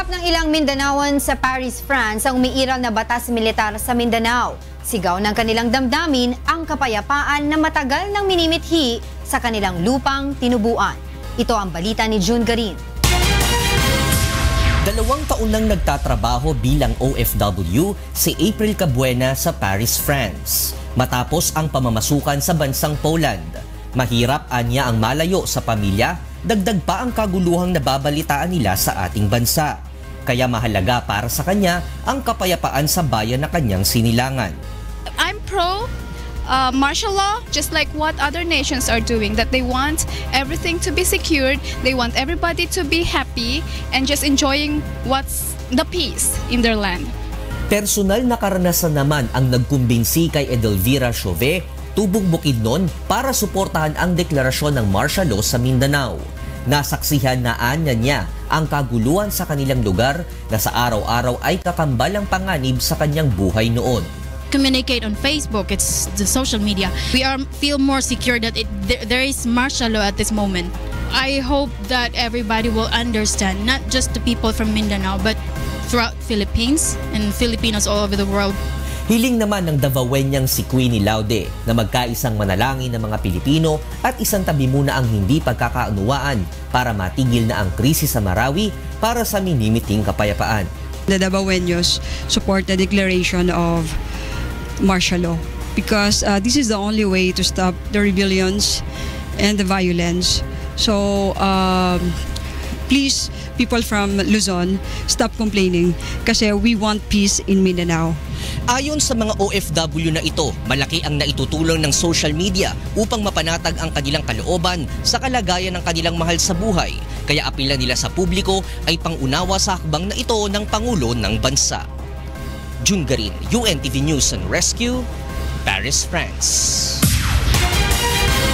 Harap ng ilang Mindanaoan sa Paris, France ang umiiral na batas militar sa Mindanao. Sigaw ng kanilang damdamin ang kapayapaan na matagal nang minimithi sa kanilang lupang tinubuan. Ito ang balita ni June Garin. Dalawang taon nang nagtatrabaho bilang OFW si April Cabuena sa Paris, France. Matapos ang pamamasukan sa bansang Poland, mahirap anya ang malayo sa pamilya dagdag pa ang kaguluhang nababalitaan nila sa ating bansa. Kaya mahalaga para sa kanya ang kapayapaan sa bayan na kanyang sinilangan. I'm pro uh, martial law, just like what other nations are doing, that they want everything to be secured, they want everybody to be happy and just enjoying what's the peace in their land. Personal na karanasan naman ang nagkumbinsi kay Edelvira Chauvet tubog Bukidnon para suportahan ang deklarasyon ng martial law sa Mindanao. Nasaksihan na anya niya ang kaguluhan sa kanilang lugar na sa araw-araw ay kakambal ang panganib sa kanyang buhay noon communicate on Facebook. It's the social media. We are feel more secure that it, there, there is martial law at this moment. I hope that everybody will understand, not just the people from Mindanao, but throughout Philippines and Filipinos all over the world. Hiling naman ng Davaoenyang si Queenie Laude na magkaisang manalangin ng mga Pilipino at isang tabi muna ang hindi pagkakaunawaan para matigil na ang krisis sa Marawi para sa minimiting kapayapaan. The Davaoenyos support the declaration of martial law because uh, this is the only way to stop the rebellions and the violence. So, um, please, people from Luzon, stop complaining kasi we want peace in Mindanao. Ayon sa mga OFW na ito, malaki ang naitutulong ng social media upang mapanatag ang kanilang kalooban sa kalagayan ng kanilang mahal sa buhay. Kaya apila nila sa publiko ay pangunawa sa hakbang na ito ng Pangulo ng Bansa. June Garin, UNTV News and Rescue, Paris, France.